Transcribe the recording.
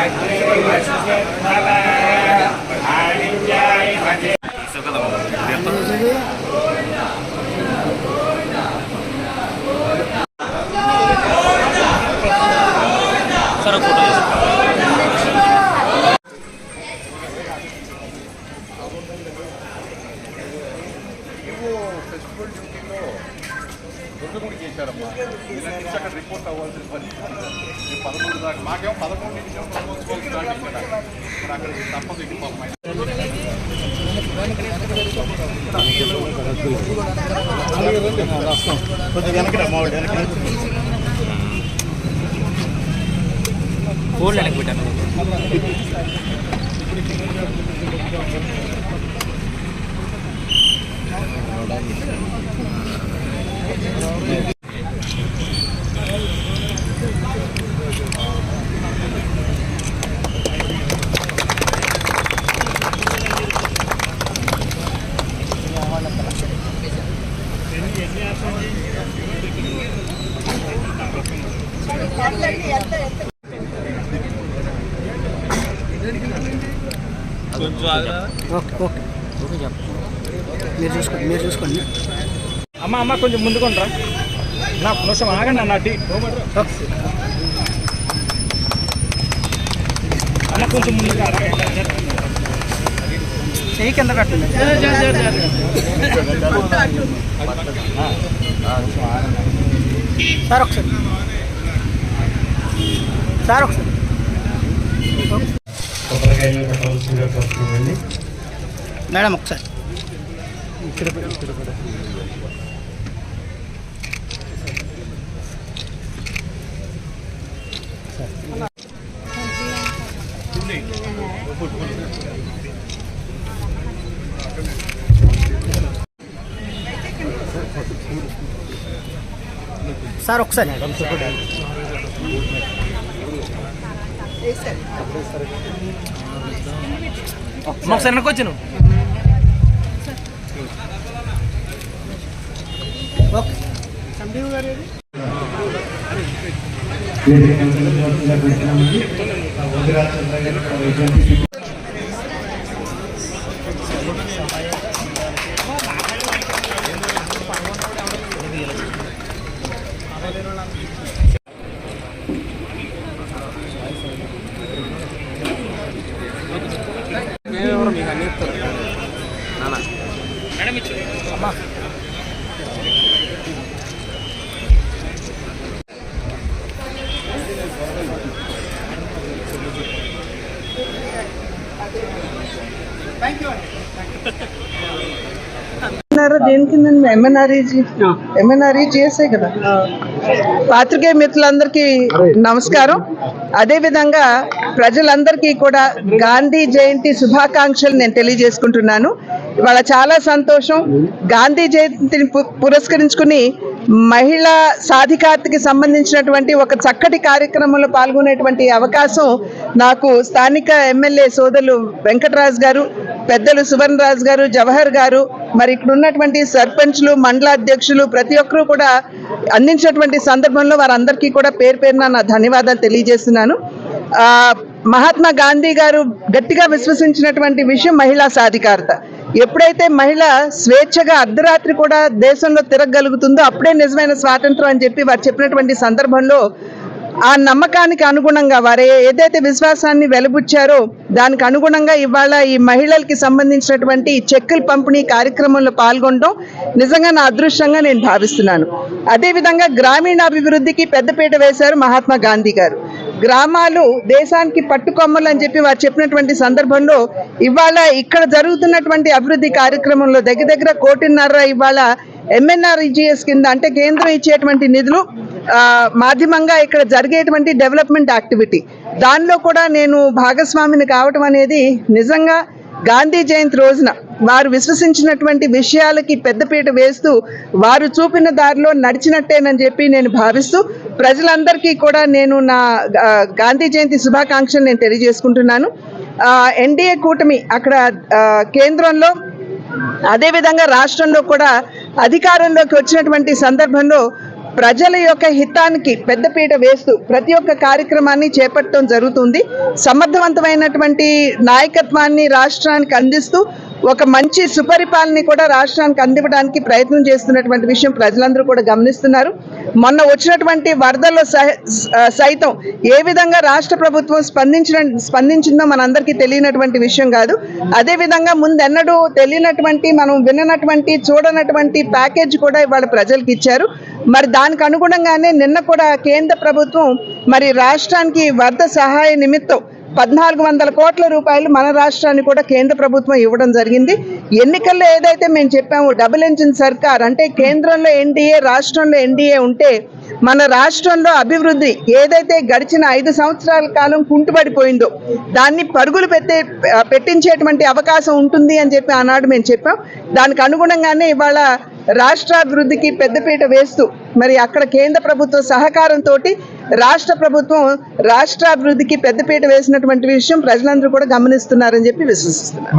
Aye. EO చేశారమ్మా. నిన్న నుంచి అక్కడ రిపోర్ట్ అవ్వాల్సిన పరిస్థితి పదమూడు దాకా మాకేమో పదమూడు నుంచి బ్రహ్మోత్సవాలు స్టార్ట్ మరి అక్కడికి తప్పదు పాపం ఫోన్ వెనక్కి పెట్టాను. Okay okay. మీరు చూసుకోండి మీరు చూసుకోండి. అమ్మ అమ్మ కొంచెం ముందుకుంటారా నా నిమిషం ఆగండి అన్న టీ అన్న కొంచెం ముందుకు రా. చెయ్యి కింద పెట్టండి సార్ ఒకసారి. సార్ ఒకసారి. కొబ్బరికాయలు పెట్టవలసిందిగా కోరుతున్నామండి మేడం ఒకసారి. సార్ ఒకసారి. ఒకసారి వెనక్కి వచ్చాను ఓకే. నేను ఎంఎన్ఆర్ఈజీ ఎంఎన్ఆర్ఈ చేసే కదా. పాత్రికేయ మిత్రులందరికీ నమస్కారం. అదే విధంగా ప్రజలందరికీ కూడా గాంధీ జయంతి శుభాకాంక్షలు నేను తెలియజేసుకుంటున్నాను. ఇవాళ చాలా సంతోషం. గాంధీ జయంతిని పు- పురస్కరించుకుని మహిళా సాధికారతకి సంబంధించినటువంటి ఒక చక్కటి కార్యక్రమంలో పాల్గొనేటువంటి అవకాశం నాకు స్థానిక ఎమ్మెల్యే సోదరులు వెంకటరాజు గారు పెద్దలు సువర్ణ రాజు గారు జవహర్ గారు మరి ఇక్కడ ఉన్నటువంటి సర్పంచ్లు మండల అధ్యక్షులు ప్రతి ఒక్కరూ కూడా అందించినటువంటి సందర్భంలో వారందరికీ కూడా పేరు పేరున నా ధన్యవాదాలు తెలియజేస్తున్నాను. ఆ, మహాత్మా గాంధీ గారు గట్టిగా విశ్వసించినటువంటి విషయం మహిళా సాధికారత. ఎప్పుడైతే మహిళ స్వేచ్ఛగా అర్ధరాత్రి కూడా దేశంలో తిరగగలుగుతుందో అప్పుడే నిజమైన స్వాతంత్రం అని చెప్పి వారు చెప్పినటువంటి సందర్భంలో ఆ నమ్మకానికి అనుగుణంగా వారు ఏదైతే విశ్వాసాన్ని వెలుబుచ్చారో దానికి అనుగుణంగా ఇవాళ ఈ మహిళలకి సంబంధించినటువంటి చెక్కులు పంపిణీ కార్యక్రమంలో పాల్గొనడం నిజంగా నా అదృష్టంగా నేను భావిస్తున్నాను. అదేవిధంగా గ్రామీణాభివృద్ధికి పెద్దపీట వేశారు మహాత్మా గాంధీ గారు. గ్రామాలు దేశానికి పట్టుకొమ్మలు అని చెప్పి వారు చెప్పినటువంటి సందర్భంలో ఇవాళ ఇక్కడ జరుగుతున్నటువంటి అభివృద్ధి కార్యక్రమంలో దగ్గర దగ్గర కోటిన్నర ఇవాళ ఎంఎన్ఆర్ఈజిఎస్ కింద అంటే కేంద్రం ఇచ్చేటువంటి నిధులు మాధ్యమంగా ఇక్కడ జరిగేటువంటి డెవలప్మెంట్ యాక్టివిటీ. దానిలో కూడా నేను భాగస్వామిని కావటం అనేది నిజంగా గాంధీ జయంతి రోజున వారు విశ్వసించినటువంటి విషయాలకి పెద్దపీట వేస్తూ వారు చూపిన దారిలో నడిచినట్టేనని చెప్పి నేను భావిస్తూ ప్రజలందరికీ కూడా నేను నా గాంధీ జయంతి శుభాకాంక్షలు నేను తెలియజేసుకుంటున్నాను. ఎన్డీఏ కూటమి అక్కడ కేంద్రంలో అదేవిధంగా రాష్ట్రంలో కూడా అధికారంలోకి వచ్చినటువంటి సందర్భంలో ప్రజల యొక్క హితానికి పెద్దపీట వేస్తూ ప్రతి ఒక్క కార్యక్రమాన్ని చేపట్టడం జరుగుతుంది. సమర్థవంతమైనటువంటి నాయకత్వాన్ని రాష్ట్రానికి అందిస్తూ ఒక మంచి సుపరిపాలన కూడా రాష్ట్రానికి అందివ్వడానికి ప్రయత్నం చేస్తున్నటువంటి విషయం ప్రజలందరూ కూడా గమనిస్తున్నారు. మొన్న వచ్చినటువంటి వరదల్లో సహ- సైతం ఏ విధంగా రాష్ట్ర ప్రభుత్వం స్పందించిన స్పందించిందో మనందరికీ తెలియనటువంటి విషయం కాదు. అదే విధంగా ముందెన్నడూ తెలియనటువంటి మనం విననటువంటి చూడనటువంటి ప్యాకేజ్ కూడా ఇవాళ ప్రజలకు ఇచ్చారు. మరి దానికి అనుగుణంగానే నిన్న కూడా కేంద్ర ప్రభుత్వం మరి రాష్ట్రానికి వరద సహాయ నిమిత్తం పద్నాలుగు వందల కోట్ల రూపాయలు మన రాష్ట్రానికి కూడా కేంద్ర ప్రభుత్వం ఇవ్వడం జరిగింది. ఎన్నికల్లో ఏదైతే మేము చెప్పాము డబుల్ ఇంజిన్ సర్కార్ అంటే కేంద్రంలో ఎన్డీఏ రాష్ట్రంలో ఎన్డీఏ ఉంటే మన రాష్ట్రంలో అభివృద్ధి ఏదైతే గడిచిన ఐదు సంవత్సరాల కాలం కుంటుపడిపోయిందో దాన్ని పరుగులు పెట్టే పెట్టించేటువంటి అవకాశం ఉంటుంది అని చెప్పి ఆనాడు మేము చెప్పాం. దానికి అనుగుణంగానే ఇవాళ రాష్ట్రాభివృద్ధికి పెద్దపీట వేస్తూ మరి అక్కడ కేంద్ర ప్రభుత్వ సహకారంతో రాష్ట్ర ప్రభుత్వం రాష్ట్రాభివృద్ధికి పెద్దపీట వేసినటువంటి విషయం ప్రజలందరూ కూడా గమనిస్తున్నారని చెప్పి విశ్వసిస్తున్నారు